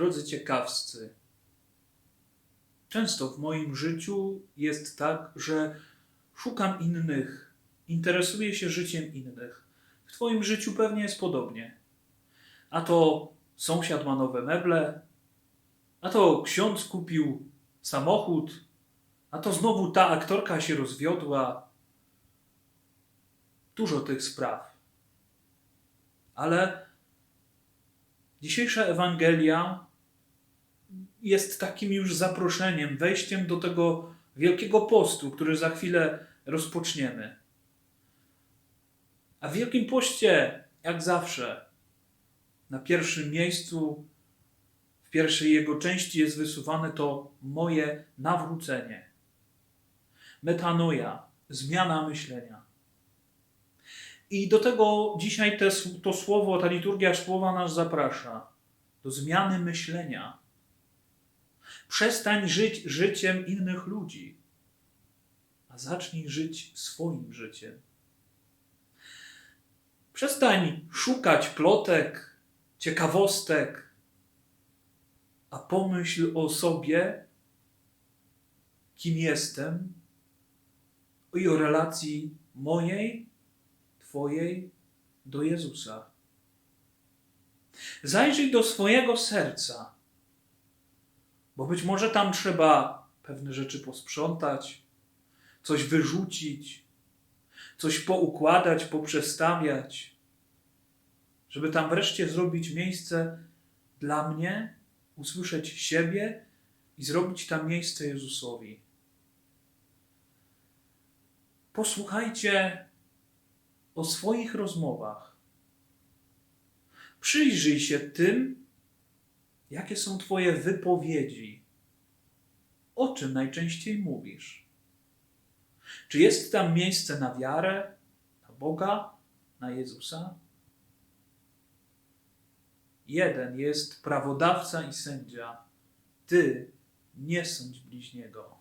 Drodzy ciekawscy, często w moim życiu jest tak, że szukam innych, interesuję się życiem innych. W Twoim życiu pewnie jest podobnie. A to sąsiad ma nowe meble, a to ksiądz kupił samochód, a to znowu ta aktorka się rozwiodła. Dużo tych spraw. Ale dzisiejsza Ewangelia jest takim już zaproszeniem, wejściem do tego wielkiego postu, który za chwilę rozpoczniemy. A w Wielkim Poście, jak zawsze, na pierwszym miejscu, w pierwszej jego części jest wysuwane to moje nawrócenie. Metanoja, zmiana myślenia. I do tego dzisiaj te, to słowo, ta liturgia słowa nas zaprasza. Do zmiany myślenia. Przestań żyć życiem innych ludzi, a zacznij żyć swoim życiem. Przestań szukać plotek, ciekawostek, a pomyśl o sobie, kim jestem i o relacji mojej, Twojej do Jezusa. Zajrzyj do swojego serca, bo być może tam trzeba pewne rzeczy posprzątać, coś wyrzucić, coś poukładać, poprzestawiać, żeby tam wreszcie zrobić miejsce dla mnie, usłyszeć siebie i zrobić tam miejsce Jezusowi. Posłuchajcie o swoich rozmowach. Przyjrzyj się tym, jakie są Twoje wypowiedzi. O czym najczęściej mówisz? Czy jest tam miejsce na wiarę, na Boga, na Jezusa? Jeden jest prawodawca i sędzia. Ty nie sądź bliźniego.